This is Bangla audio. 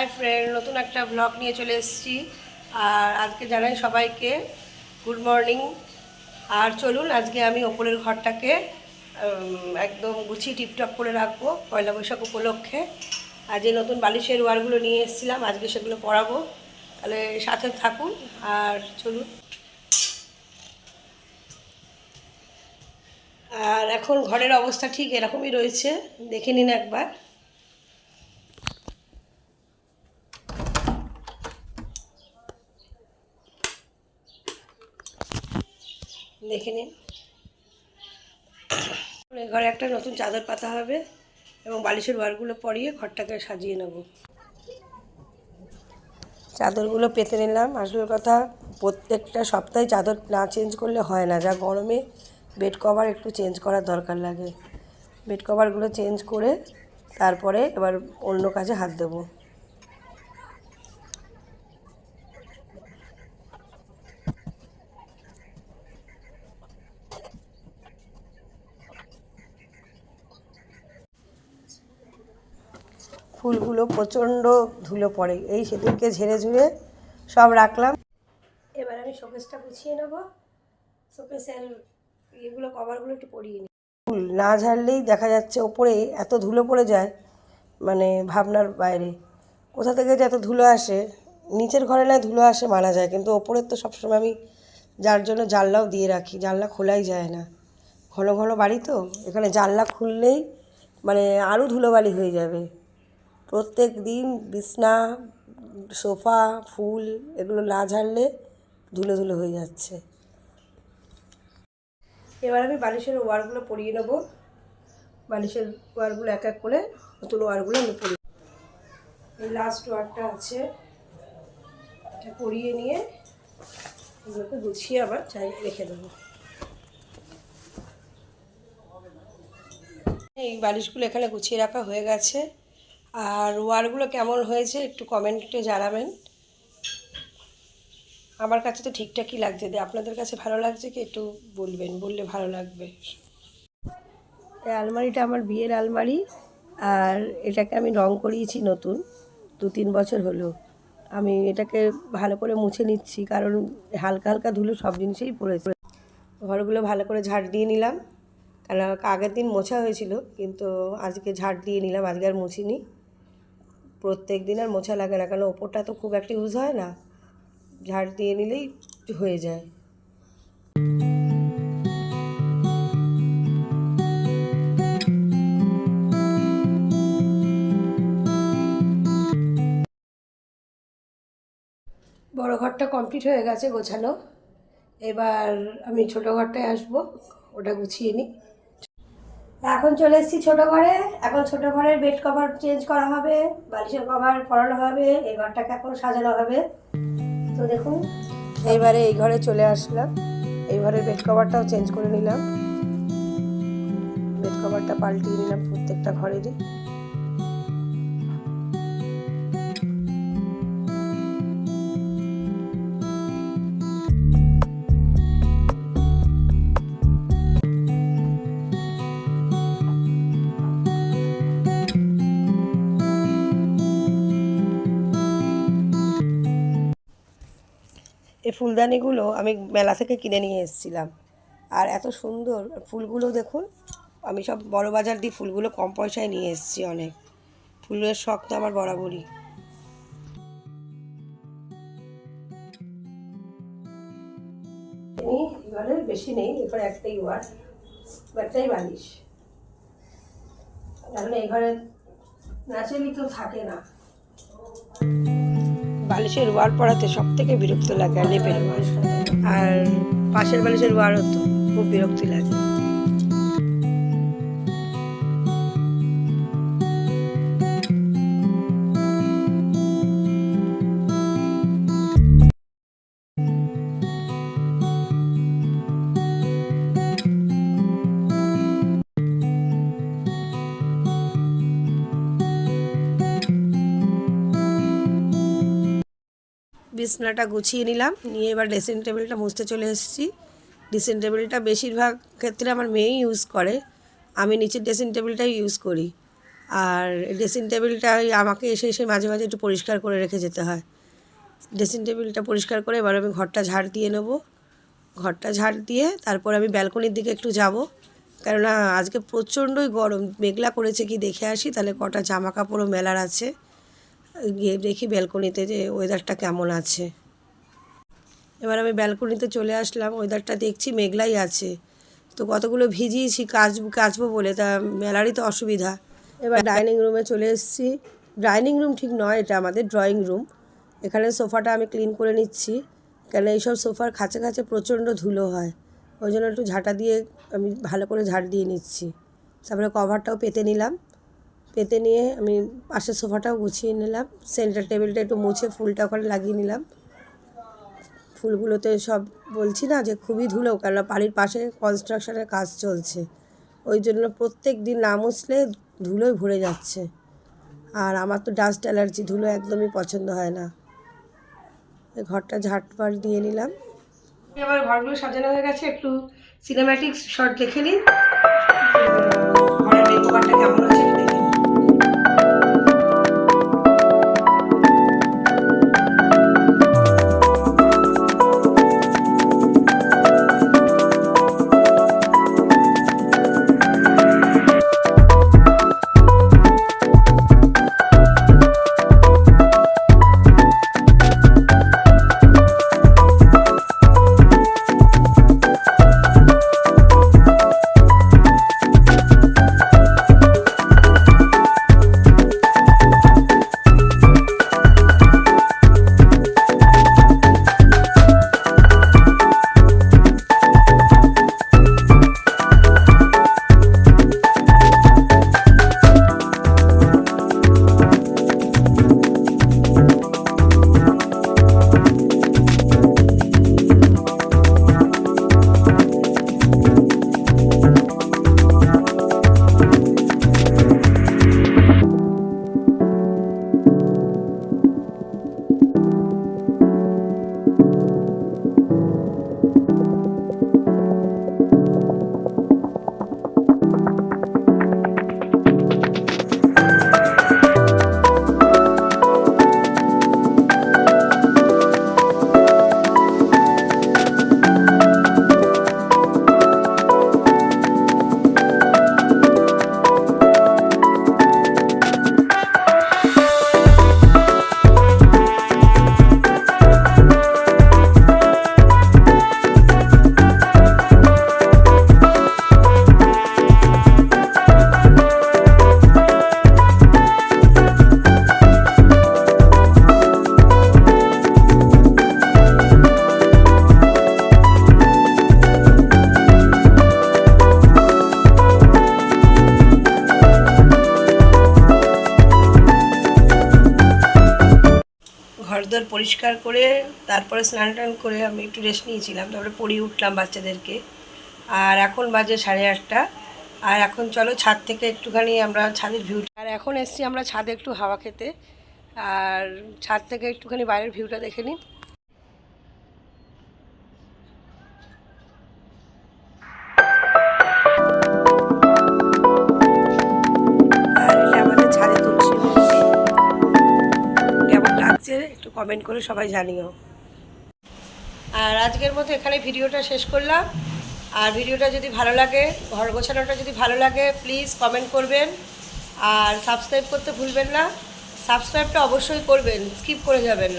হাই ফ্রেন্ড, নতুন একটা ব্লগ নিয়ে চলে এসেছি। আর আজকে জানাই সবাইকে গুড মর্নিং। আর চলুন, আজকে আমি ওপরের ঘরটাকে একদম গুছিয়ে টিপটপ করে রাখব পয়লা বৈশাখ উপলক্ষে। আর যে নতুন বালিশের ওয়ারগুলো নিয়ে এসেছিলাম, আজকে সেগুলো পরাবো। তাহলে সাথে থাকুন, আর চলুন। আর এখন ঘরের অবস্থা ঠিক এরকমই রয়েছে, দেখে নিন একবার। দেখে নিন। ঘরে একটা নতুন চাদর পাতা হবে এবং বালিশের ওয়ারগুলো পরিয়ে ঘরটাকে সাজিয়ে নেব। চাদরগুলো পেতে নিলাম। আসল কথা, প্রত্যেকটা সপ্তাহে চাদর না চেঞ্জ করলে হয় না। যা গরমে বেড কভার একটু চেঞ্জ করার দরকার লাগে। বেড কভারগুলো চেঞ্জ করে তারপরে এবার অন্য কাজে হাত দেবো। ফুলগুলো প্রচণ্ড ধুলো পড়ে। এই সেদিনকে ঝেড়ে ঝুড়ে সব রাখলাম। এবার আমি শোকেসটা গুছিয়ে নেব। শোকেসের ইয়েগুলো কভারগুলো একটু পরিয়ে নিই। ফুল না ঝাড়লেই দেখা যাচ্ছে ওপরে এত ধুলো পড়ে যায় মানে ভাবনার বাইরে। কোথা থেকে যে এত ধুলো আসে নিচের ঘরে না ধুলো আসে মানা যায় কিন্তু ওপরের তো সবসময় আমি যার জন্য জানলাও দিয়ে রাখি জানলা খোলাই যায় না। ঘন ঘন বাড়ি তো এখানে জানলা খুললেই মানে আরও ধুলোবালি হয়ে যাবে। প্রত্যেক দিন বিছনা, সোফা, ফুল এগুলো না ঝাড়লে ধুলো ধুলো হয়ে যাচ্ছে। এবার আমি বালিশের ওয়ারগুলো পরিয়ে নেব। বালিশের ওয়ারগুলো এক এক করে নতুন ওয়ারগুলো আমি পরি এই লাস্ট ওয়ারটা আছে। এটা পরিয়ে নিয়ে এগুলোকে গুছিয়ে আবার চাই রেখে দেবো। এই বালিশগুলো এখানে গুছিয়ে রাখা হয়ে গেছে। আর ওয়ারগুলো কেমন হয়েছে একটু কমেন্টে জানাবেন। আমার কাছে তো ঠিকঠাকই লাগছে আপনাদের কাছে ভালো লাগছে কি একটু বলবেন, বললে ভালো লাগবে। এই আলমারিটা আমার বিয়ের আলমারি, আর এটাকে আমি রং করিয়েছি নতুন, দু তিন বছর হলো। আমি এটাকে ভালো করে মুছে নিচ্ছি, কারণ হালকা হালকা ধুলো সব জিনিসেই পড়েছে। ঘরগুলো ভালো করে ঝাড় দিয়ে নিলাম কারণ আগের দিন মোছা হয়েছিল, কিন্তু আজকে ঝাড় দিয়ে নিলাম, আজকে আর মুছিনি। প্রত্যেক দিন আর মোছা লাগে না কারণ ওপরটা তো খুব একটা ইউজ হয় না। ঝাড় দিয়ে নিলেই হয়ে যায়। বড় ঘরটা কমপ্লিট হয়ে গেছে গোছানো। এবার আমি ছোট ঘরটায় আসব, ওটা গুছিয়ে নিই। এখন চলে এসেছি ছোটো ঘরে। এখন ছোটো ঘরের বেড কভার চেঞ্জ করা হবে, বালিশের কভার পরানো হবে, এই ঘরটাকে এখন সাজানো হবে। তো দেখুন, এইবারে এই ঘরে চলে আসলাম। এই ঘরের বেড কভারটাও চেঞ্জ করে নিলাম। বেড কভারটা পাল্টিয়ে নিলাম প্রত্যেকটা ঘরেরই। এই ফুলদানিগুলো আমি মেলা থেকে কিনে নিয়ে এসেছিলাম। আর এত সুন্দর ফুলগুলো দেখুন, আমি সব বড় বাজার দিয়ে ফুলগুলো কম পয়সায় নিয়ে এসেছি অনেক। ফুলের শখ তো আমার বরাবরই। বেশি নেই, এবার একটাই ওয়ার একটাই বালিশ। কারণ এই ঘরে কেউ থাকে না। বালিশের ওয়ার পড়াতে সব থেকে বিরক্ত লাগে লেপের ওয়ার আর পাশের বালিশের ওয়ার হতো খুব বিরক্তি লাগে। বিছনাটা গুছিয়ে নিলাম। নিয়ে এবার ড্রেসিং টেবিলটা মুছতে চলে এসেছি। ড্রেসিং টেবিলটা বেশিরভাগ ক্ষেত্রে আমার মেয়েই ইউজ করে। আমি নিচের ড্রেসিং টেবিলটাই ইউজ করি। আর ড্রেসিং টেবিলটা আমাকে এসে এসে মাঝে মাঝে একটু পরিষ্কার করে রেখে যেতে হয়। ড্রেসিং টেবিলটা পরিষ্কার করে এবার আমি ঘরটা ঝাড় দিয়ে নেব। ঘরটা ঝাড় দিয়ে তারপর আমি ব্যালকনির দিকে একটু যাব। কেননা আজকে প্রচণ্ডই গরম। মেঘলা করেছে কি দেখে আসি। তাহলে কটা জামা কাপড়ও মেলার আছে। গিয়ে দেখি ব্যালকনিতে যে ওয়েদারটা কেমন আছে। এবার আমি ব্যালকনিতে চলে আসলাম ওয়েদারটা দেখছি মেঘলাই আছে। তো কতগুলো ভিজিয়েছি কাচ কাচবো বলে, তা মেলারই তো অসুবিধা। এবার ডাইনিং রুমে চলে এসেছি। ডাইনিং রুম ঠিক নয়, এটা আমাদের ড্রয়িং রুম এখানে সোফাটা আমি ক্লিন করে নিচ্ছি। কেন এইসব সোফার খাঁচে খাঁচে প্রচণ্ড ধুলো হয়। ওই জন্য একটু ঝাঁটা দিয়ে আমি ভালো করে ঝাড় দিয়ে নিচ্ছি। তারপরে কভারটাও পেতে নিলাম। পেতে নিয়ে আমি পাশের সোফাটাও গুছিয়ে নিলাম। সেন্টার টেবিলটা একটু মুছে ফুলটা ওখানে লাগিয়ে নিলাম। ফুলগুলোতে সব বলছি না যে খুবই ধুলো কেন বাড়ির পাশে কনস্ট্রাকশনের কাজ চলছে। ওই জন্য প্রত্যেক দিন না মুছলে ধুলোয় ভরে যাচ্ছে। আর আমার তো ডাস্ট অ্যালার্জি ধুলো একদমই পছন্দ হয় না। ঘরটা ঝাটপাট দিয়ে নিলাম। এবার ঘরগুলো সাজানো হয়ে গেছে, একটু সিনেম্যাটিক শট দেখে নিন ঘরদোর পরিষ্কার করে, তারপরে স্নান টান করে আমি একটু রেস্ট নিয়েছিলাম। তারপরে পড়িয়ে উঠলাম বাচ্চাদেরকে। আর এখন বাজে সাড়ে আটটা। আর এখন চলো ছাদ থেকে একটুখানি আমরা ছাদের ভিউ আর এখন এসছি আমরা ছাদে একটু হাওয়া খেতে। আর ছাদ থেকে একটুখানি বাইরের ভিউটা দেখে নিন লাগছে একটু কমেন্ট করে সবাই জানিও। আর আজকের মতো এখানে ভিডিওটা শেষ করলাম। আর ভিডিওটা যদি ভালো লাগে, ঘর গোছানোটা যদি ভালো লাগে প্লিজ কমেন্ট করবেন। আর সাবস্ক্রাইব করতে ভুলবেন না। সাবস্ক্রাইবটা অবশ্যই করবেন স্কিপ করে যাবেন না।